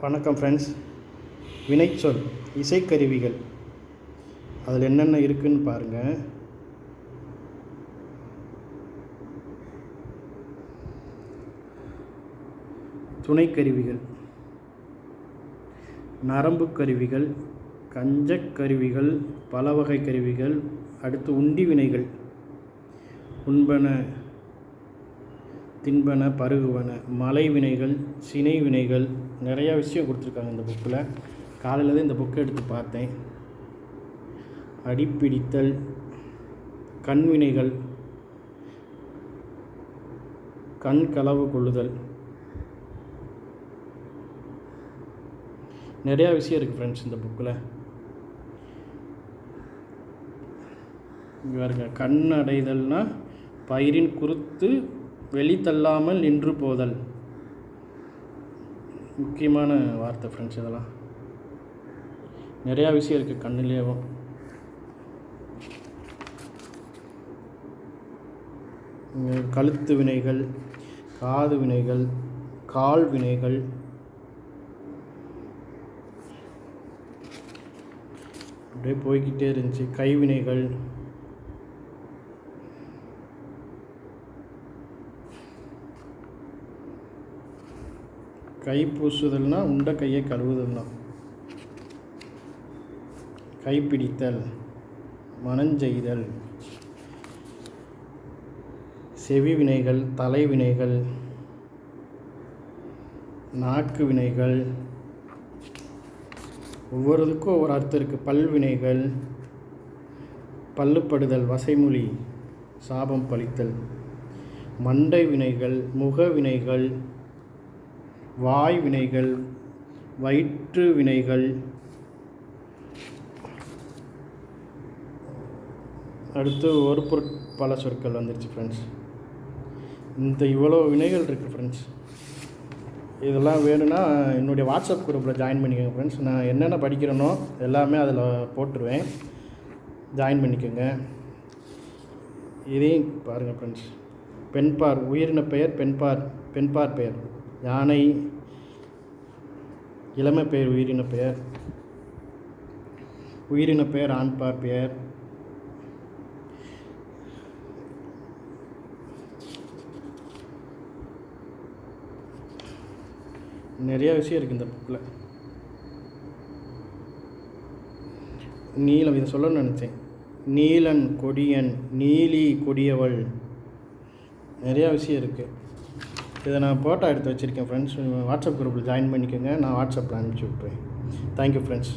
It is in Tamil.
வணக்கம் ஃப்ரெண்ட்ஸ் வினைச்சொல் இசைக்கருவிகள். அதில் என்னென்ன இருக்குன்னு பாருங்கள் துணைக்கருவிகள். நரம்பு கருவிகள் கஞ்சக் கருவிகள் பல வகை கருவிகள் அடுத்து உண்டி வினைகள். உண்பன தின்பன பருகுவன மலை வினைகள் சினை வினைகள் நிறையா விஷயம் கொடுத்துருக்காங்க இந்த புக்கில் காலையில் தான் இந்த புக்கை எடுத்து பார்த்தேன். அடிப்பிடித்தல் கண் வினைகள் கண் களவு கொள்ளுதல். நிறையா விஷயம் இருக்குது ஃப்ரெண்ட்ஸ் இந்த புக்கில் இங்கே பாருங்க கண் அடைதல்னால் பயிரின் குருத்து வெளித்தள்ளாமல் நின்று போதல். முக்கியமான வார்த்தை ஃப்ரெண்ட்ஸ் இதெல்லாம். நிறையா விஷயம் இருக்குது கண்ணுலேயும். கழுத்து வினைகள் காது வினைகள் கால் வினைகள். அப்படியே போய்கிட்டே இருந்துச்சு. கைவினைகள் கை பூசுதல்னால் உண்ட கையை கழுவுதல்னா. கைப்பிடித்தல் மனஞ்செய்தல். செவி வினைகள் தலை வினைகள் நாக்கு வினைகள் ஒவ்வொருதுக்கும் ஒவ்வொரு அர்த்தம் இருக்குது பல்வினைகள் பல்லுப்படுதல் வசைமொழி சாபம் பழித்தல். மண்டை வினைகள் முக வினைகள் வாய் வினைகள் வயிற்று வினைகள் அடுத்து ஒரு பொருட் பல சொற்கள் வந்துருச்சு ஃப்ரெண்ட்ஸ் இந்த இவ்வளோ வினைகள் இருக்குது ஃப்ரெண்ட்ஸ் இதெல்லாம் வேணும்னா என்னுடைய வாட்ஸ்அப் குரூப்பில் ஜாயின் பண்ணிக்கோங்க ஃப்ரெண்ட்ஸ் நான் என்னென்ன படிக்கிறேனோ எல்லாமே அதில் போட்டுருவேன். ஜாயின் பண்ணிக்கோங்க. இதையும் பாருங்கள் ஃப்ரெண்ட்ஸ் பெண்பார் உயிரின பெயர் பெண்பார் பெண்பார் பெயர். யானை இளமை பெயர் உயிரின பெயர். உயிரின பெயர் ஆண்பார் பெயர். நிறையா விஷயம் இருக்குது இந்த புக்கில் நீலம் இதை சொல்லணும்னு நினச்சேன். நீலன் கொடியன் நீலி கொடியவள். நிறையா விஷயம் இருக்குது இதை நான் ஃபோட்டோ எடுத்து வச்சுருக்கேன் ஃப்ரெண்ட்ஸ் வாட்ஸ்அப் குரூப்பில் ஜாயின் பண்ணிக்கோங்க. நான் வாட்ஸ்அப்பில் அனுப்பிச்சி விட்றேன் தேங்க்யூ ஃப்ரெண்ட்ஸ்